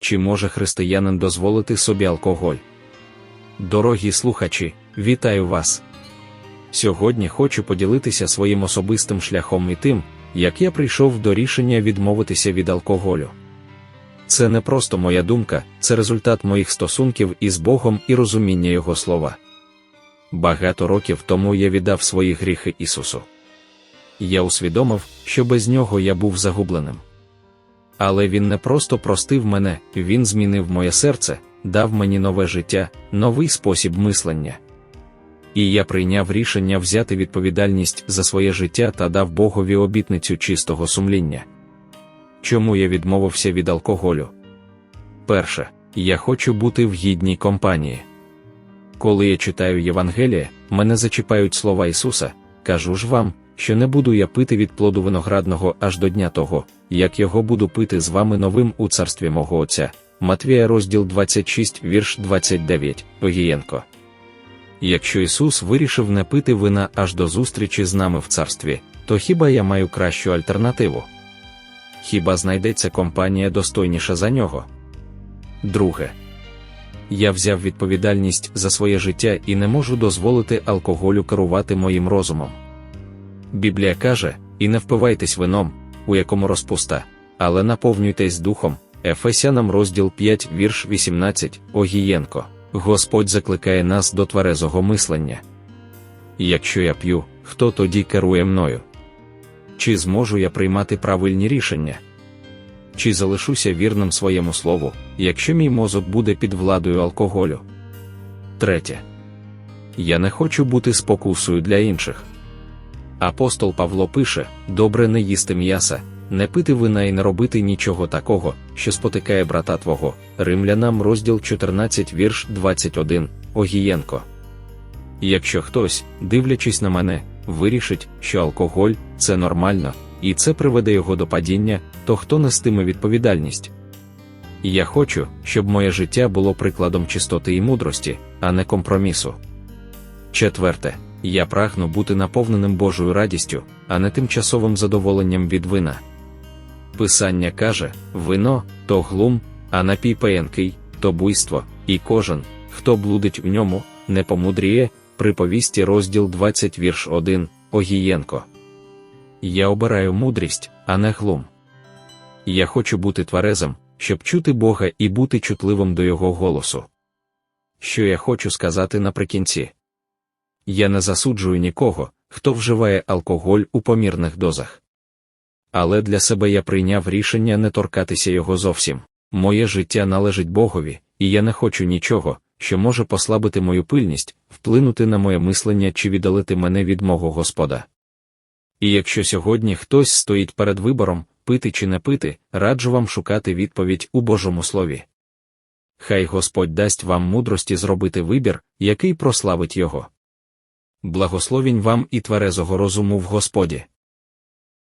чи може християнин дозволити собі алкоголь? Дорогі слухачі, вітаю вас! Сьогодні хочу поділитися своїм особистим шляхом і тим, як я прийшов до рішення відмовитися від алкоголю. Це не просто моя думка, це результат моїх стосунків із Богом і розуміння Його слова. Багато років тому я віддав свої гріхи Ісусу. Я усвідомив, що без нього я був загубленим. Але Він не просто простив мене, Він змінив моє серце, дав мені нове життя, новий спосіб мислення. І я прийняв рішення взяти відповідальність за своє життя та дав Богові обітницю чистого сумління. Чому я відмовився від алкоголю? Перше, я хочу бути в гідній компанії. Коли я читаю Євангеліє, мене зачіпають слова Ісуса, кажу ж вам, що не буду я пити від плоду виноградного аж до дня того, як його буду пити з вами новим у царстві мого Отця. Матвія, розділ 26, вірш 29, Огієнко. Якщо Ісус вирішив не пити вина аж до зустрічі з нами в царстві, то хіба я маю кращу альтернативу? Хіба знайдеться компанія достойніша за нього? Друге. Я взяв відповідальність за своє життя і не можу дозволити алкоголю керувати моїм розумом. Біблія каже: і не впивайтесь вином, у якому розпуста, але наповнюйтесь духом. Ефесянам розділ 5, вірш 18, Огієнко. Господь закликає нас до тверезого мислення. Якщо я п'ю, хто тоді керує мною? Чи зможу я приймати правильні рішення? Чи залишуся вірним своєму слову, якщо мій мозок буде під владою алкоголю? Третє. Я не хочу бути спокусою для інших. Апостол Павло пише: добре не їсти м'яса, не пити вина і не робити нічого такого, що спотикає брата твого. Римлянам розділ 14, вірш 21, Огієнко. Якщо хтось, дивлячись на мене, вирішить, що алкоголь це нормально, і це приведе його до падіння, то хто нестиме відповідальність? Я хочу, щоб моє життя було прикладом чистоти і мудрості, а не компромісу. Четверте, я прагну бути наповненим Божою радістю, а не тимчасовим задоволенням від вина. Писання каже: вино то глум, а напій паянкий то буйство, і кожен, хто блудить в ньому, не помудріє. Приповісті розділ 20 вірш 1, Огієнко. Я обираю мудрість, а не глум. Я хочу бути тверезим, щоб чути Бога і бути чутливим до Його голосу. Що я хочу сказати наприкінці? Я не засуджую нікого, хто вживає алкоголь у помірних дозах. Але для себе я прийняв рішення не торкатися його зовсім. Моє життя належить Богові, і я не хочу нічого, що може послабити мою пильність, вплинути на моє мислення чи віддалити мене від мого Господа. І якщо сьогодні хтось стоїть перед вибором, пити чи не пити, раджу вам шукати відповідь у Божому Слові. Хай Господь дасть вам мудрості зробити вибір, який прославить Його. Благословінь вам і тверезого розуму в Господі.